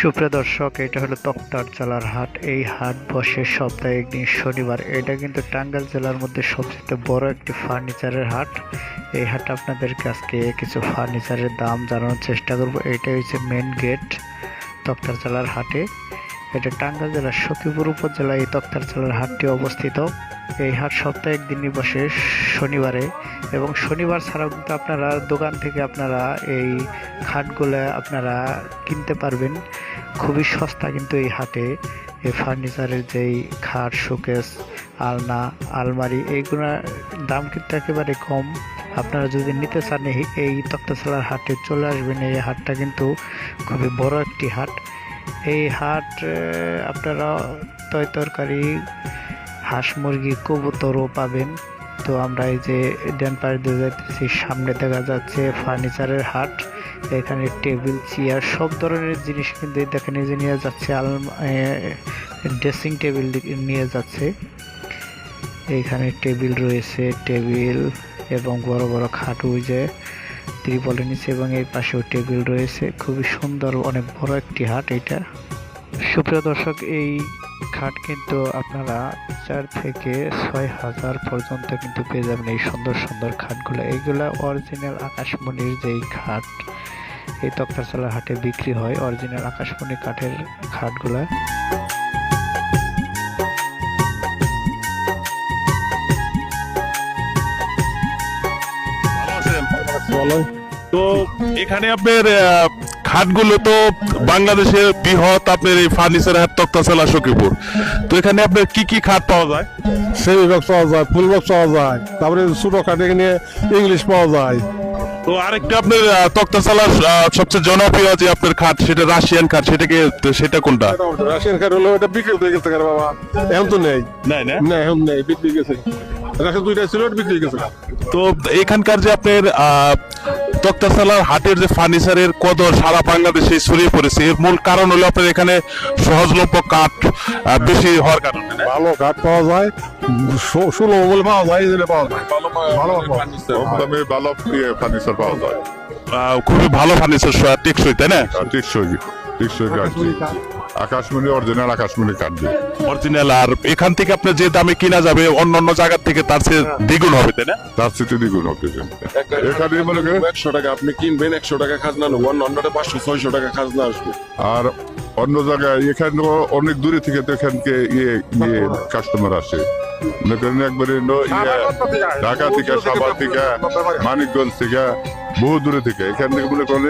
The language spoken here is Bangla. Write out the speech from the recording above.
সুপ্রিয় দর্শক, এটা হলো তক্তার চালার হাট। এই হাট বসে সপ্তাহে একদিন শনিবার। এটা কিন্তু টাঙ্গাইল জেলার মধ্যে সবচেয়ে বড় একটি ফার্নিচারের হাট। এই হাট আপনাদেরকে আজকে কিছু ফার্নিচারের দাম জানানোর চেষ্টা করব। এইটা হচ্ছে মেন গেট তক্তার চালার হাটে। এটা টাঙ্গাইল জেলার সখীপুর উপজেলায় এই তক্তার চালার হাটটি অবস্থিত। এই হাট সপ্তাহে একদিনই বসে শনিবারে এবং শনিবার ছাড়াও কিন্তু আপনারা দোকান থেকে আপনারা এই খাটগুলো আপনারা কিনতে পারবেন। খুবই সস্তা কিন্তু এই হাটে। এই ফার্নিচারের যেই খাট, শোকেস, আলনা, আলমারি এইগুলোর দাম কিন্তু একেবারে কম। আপনারা যদি নিতে চান এই- তক্তাশালার হাটে, চলে আসবেন। এই হাটটা কিন্তু খুবই বড় একটি হাট। এই হাট আপনারা তয় তরকারি, হাঁস মুরগি, কবুতরও পাবেন। তো আমরা এই যে ড্যান দিয়ে যাচ্ছি সামনে দেখা যাচ্ছে ফার্নিচারের হাট। এখানে টেবিল, চেয়ার, সব ধরনের জিনিস কিন্তু দেখেন, এই যে নিয়ে যাচ্ছে আল ড্রেসিং টেবিল নিয়ে যাচ্ছে। এখানে টেবিল রয়েছে, টেবিল এবং বড় বড় খাট যে ত্রিপলের নিচে এবং এই পাশেও টেবিল রয়েছে। খুবই সুন্দর, অনেক বড় একটি হাট এটা। সুপ্রিয় দর্শক, এই খাট কিন্তু আপনারা চার থেকে ছয় হাজার পর্যন্ত কিন্তু পেয়ে যাবেন এই সুন্দর সুন্দর খাটগুলো। এইগুলা অরিজিনাল আকাশমণির যেই খাট এই তক্তাশালা হাটে বিক্রি হয় অরিজিনাল আকাশমণি কাঠের খাটগুলা। তো এখানে আপনার আহ, খাটগুলো তো বাংলাদেশের বৃহৎ আপনার এই ফার্নিচার হাট তক্তাশালা সখীপুর। তো এখানে আপনার কি কি খাট পাওয়া যায়? সেমি বক্স পাওয়া যায় ফুল বক্স পাওয়া যায় তারপরে ছোট খাট এখানে ইংলিশ পাওয়া যায়। তো আরেকটা আপনার তক্তাশালার সবচেয়ে জনপ্রিয় যে আপনার খাট সেটা রাশিয়ান খাট সেটাকে সেটা কোনটা? রাশিয়ান খাট হলো এটা বিক্রি হয়ে গেছে বাবা এখন তো নেই। না না? না এখন নেই বিক্রি গেছে। রাশিয়ান দুইটা ছিল বিক্রি হয়ে গেছে। তো এখানকার যে আপনার আহ, তক্তাশালার হাটের যে ফার্নিচারের কদর সারা বাংলাদেশে ছড়িয়ে পড়েছে এর মূল কারণ হলো আপনার এখানে সহজলভ্য কাঠ বেশি হওয়ার কারণে। ভালো কাঠ পাওয়া যায় সুলভ মূল্যে পাওয়া যায় পাওয়া যায়। ভালো দামে ভালো ইয়ে ফার্নিচার পাওয়া যায়। আহ, খুবই ভালো ফার্নিচার টেকসই তাই না? টেকসই টেকসই কাঠ। আকাশমণি অরিজিনাল আকাশমণি কাঠ দিয়ে। অরিজিনাল আর এখান থেকে আপনার যে দামে কিনা যাবে অন্য অন্য জায়গার থেকে তার চেয়ে দ্বিগুণ হবে তাই না? তার স্মৃতি দ্বিগুণ হবে এখানে মনে করেন একশো টাকা আপনি কিনবেন একশো টাকা খাজনা নেব অন্য অন্যটা পাঁচশো ছয়শো টাকা খাজনা আসবে। আর অন্য জায়গায় এখানে অনেক দূরে থেকে তো এখানকে ইয়ে ইয়ে কাস্টমার আসে। মনে করেন একবারে ইয়ে, ঢাকা থেকে সাভার থেকে মানিকগঞ্জ থেকে বহু দূরে থেকে। এখান থেকে মনে করেন